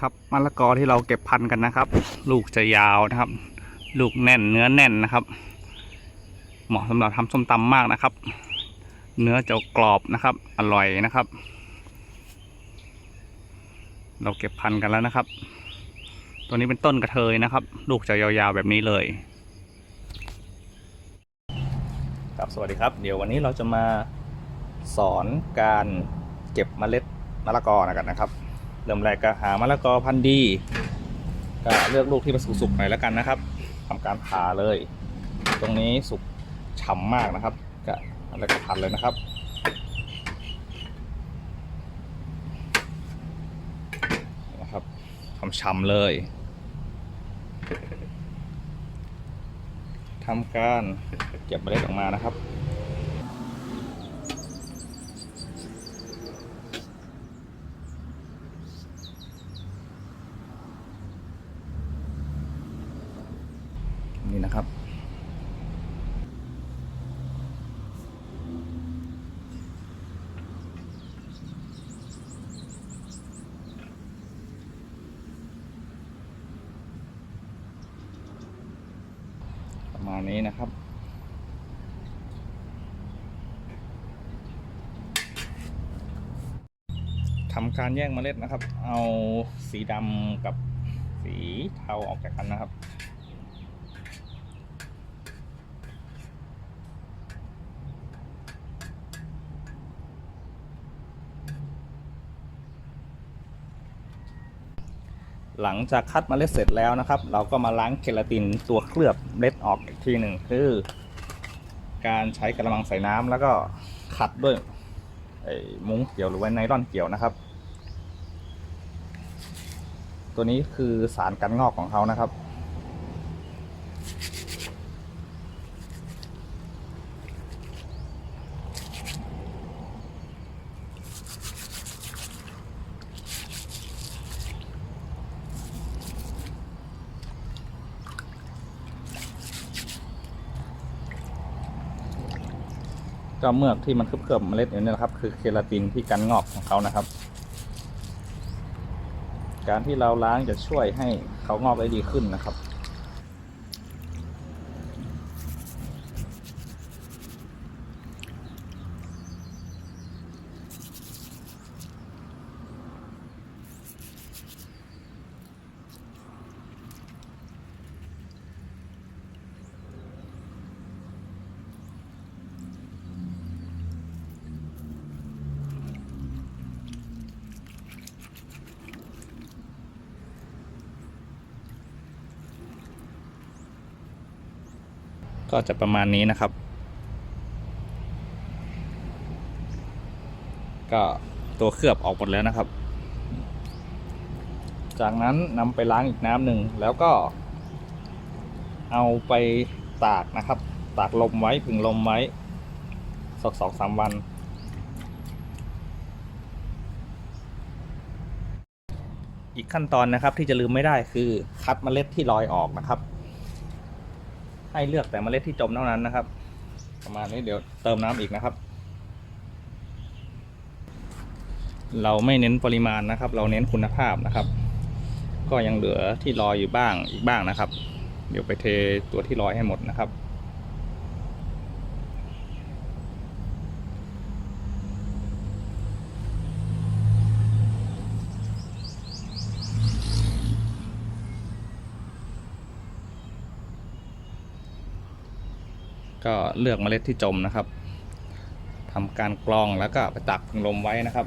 ครับมะละกอที่เราเก็บพันกันนะครับ ลูกจะยาวนะครับ ลูกแน่นเนื้อแน่นนะครับ เหมาะสำหรับทำส้มตำมากนะครับ เนื้อจะกรอบนะครับ อร่อยนะครับ เราเก็บพันกันแล้วนะครับ ตัวนี้เป็นต้นกระเทยนะครับ ลูกจะยาวๆแบบนี้เลยครับสวัสดีครับ เดี๋ยววันนี้เราจะมาสอนการเก็บเมล็ดมะละกอนะกันนะครับ เริ่มแรกก็หามะละกอพันธุ์ดีก็เลือกลูกที่มันสุกๆหน่อยแล้วกันนะครับทำการผ่าเลย ตรงนี้สุกฉ่ำมากนะครับก็แล้วก็พันเลยนะครับนะครับฉ่ำเลยทำการเก็บเมล็ดออกมานะครับ นี่นะครับประมาณนี้นะครับทำการแยกเมล็ดนะครับ เอาสีดำกับสีเทาออกจากกันนะครับ หลังจากคัดเมล็ดเสร็จแล้วนะครับ เราก็มาล้างเคลาตินตัวเคลือบเมล็ดออกอีกทีหนึ่งคือ การใช้กระมังใส่น้ำแล้วก็ขัดด้วยไอ้มุ้งเกี่ยวหรือว่าไนลอนเกี่ยวนะครับ ตัวนี้คือสารกันงอกของเขานะครับ ก็เมือกที่มันเคลือบๆเมล็ดอยู่นี่นะครับ คือเคลาตินที่กันงอกของเขานะครับ การที่เราล้างจะช่วยให้เขางอกได้ดีขึ้นนะครับ ก็จะประมาณนี้นะครับ ก็ตัวเคลือบออกหมดแล้วนะครับ จากนั้นนำไปล้างอีกน้ำหนึ่งแล้วก็ เอาไปตากนะครับ ตากลมไว้ผึ่งลมไว้สักสองสามวันอีกขั้นตอนนะครับที่จะลืมไม่ได้คือคัดเมล็ดที่ลอยออกนะครับ ให้เลือกแต่เมล็ดที่จมเท่านั้นนะครับ ประมาณนี้เดี๋ยวเติมน้ำอีกนะครับ เราไม่เน้นปริมาณนะครับ เราเน้นคุณภาพนะครับ ก็ยังเหลือที่ลอยอยู่บ้างอีกบ้างนะครับ เดี๋ยวไปเทตัวที่ลอยให้หมดนะครับ ก็เลือกเมล็ดที่จมนะครับทำการกรองแล้วก็ไปตากผึ่งลมไว้นะครับ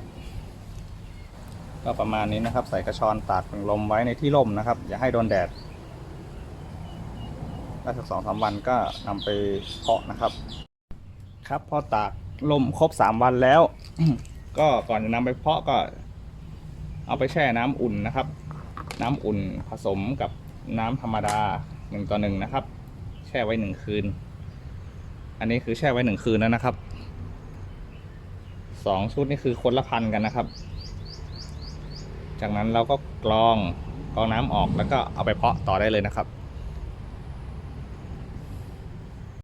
ก็ประมาณนี้นะครับ ใส่กระชอนตากผึ่งลมไว้ในที่ร่มนะครับ อย่าให้โดนแดดได้สักสองสามวันก็นำไปเพาะนะครับ ครับพอตากลมครบสามวันแล้ว ก็ก่อนจะนำไปเพาะก็ เอาไปแช่น้ำอุ่นนะครับ น้ำอุ่นผสมกับน้ำธรรมดาหนึ่งต่อหนึ่งนะครับ แช่ไว้หนึ่งคืน อันนี้คือแช่ไว้หนึ่งคืนแล้วนะครับสองชุดนี่คือคนละพันกันนะครับ จากนั้นเราก็กรองกรองน้ำออกแล้วก็เอาไปเพาะต่อได้เลยนะครับ